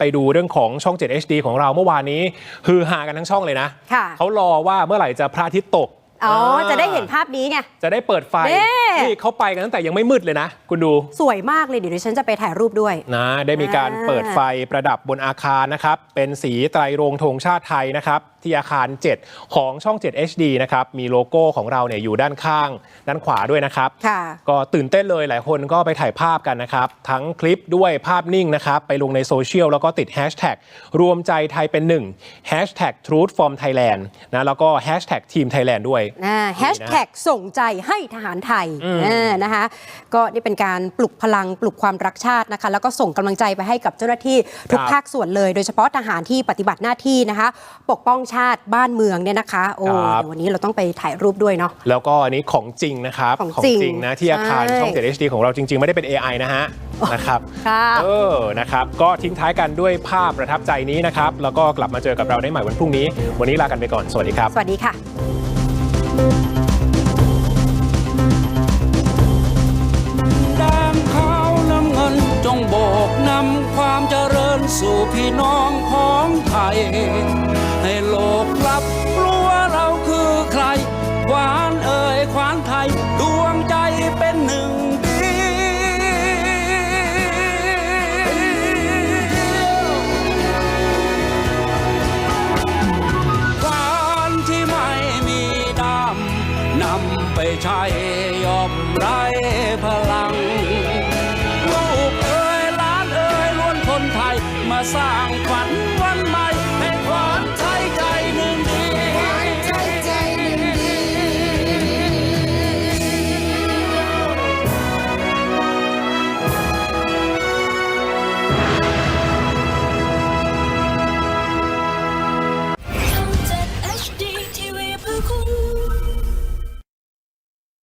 ไปดูเรื่องของช่อง 7 HD ของเราเมื่อวานนี้ ฮือฮากันทั้งช่องเลยนะค่ะเขารอว่าเมื่อไหร่จะพระอาทิตย์ตก อ๋อาจะได้เห็นภาพนี้ไง จะได้เปิดไฟเน่ นี่เขาไปกันตั้งแต่ยังไม่มืดเลยนะ คุณดู สวยมากเลยเดี๋ยวดิฉันจะไปถ่ายรูปด้วยนะได้มีการอ่าเปิดไฟประดับบนอาคารนะครับ เป็นสีไตรรงธงชาติไทยนะครับ ที่อาคาร 7 ของช่อง 7 HD นะครับ มีโลโก้ของเราเนี่ยอยู่ด้านข้าง ด้านขวาด้วยนะครับค่ะก็ตื่นเต้นเลยหลายคนก็ไปถ่ายภาพกันนะครับ ทั้งคลิปด้วยภาพนิ่งนะครับ ไปลงในโซเชียลแล้วก็ติดแฮชแท็กรวมใจไทยเป็นหนึ่งแฮชแท็ก Truth from Thailand นะแล้วก็แฮชแท็กทีมไทยแลนด์ด้วยแฮชแท็กส่งใจให้ทหารไทยอืมอ่านะคะ ก็นี่เป็นการปลุกพลังปลุกความรักชาตินะคะ แล้วก็ส่งกำลังใจไปให้กับเจ้าหน้าที่ทุกครับภาคส่วนเลย โดยเฉพาะทหารที่ปฏิบัติหน้าที่นะคะ ปกป้องชาติบ้านเมืองเนี่ยนะคะโอ้ครับเดี๋ยววันนี้เราต้องไปถ่ายรูปด้วยเนาะแล้วก็อันนี้ของจริงนะครับของจริงนะที่อาคารใช่ช่อง7 HD ของเราจริง ๆ ไม่ได้เป็น AI นะฮะนะครับค่ะเออนะครับ ก็ทิ้งท้ายกันด้วยภาพประทับใจนี้นะครับ แล้วก็กลับมาเจอกับเราได้ใหม่วันพรุ่งนี้ วันนี้ลากันไปก่อน สวัสดีครับ สวัสดีค่ะ ความเจริญสู่พี่น้องของไทย ให้โลกรับรู้ว่าเราคือใคร หวานเอ่ยควานไทย ดวงใจเป็นหนึ่งเดียวควานที่ไม่มีดำนำไปใช้ยอมไรพ ลังลูกเอ๋ย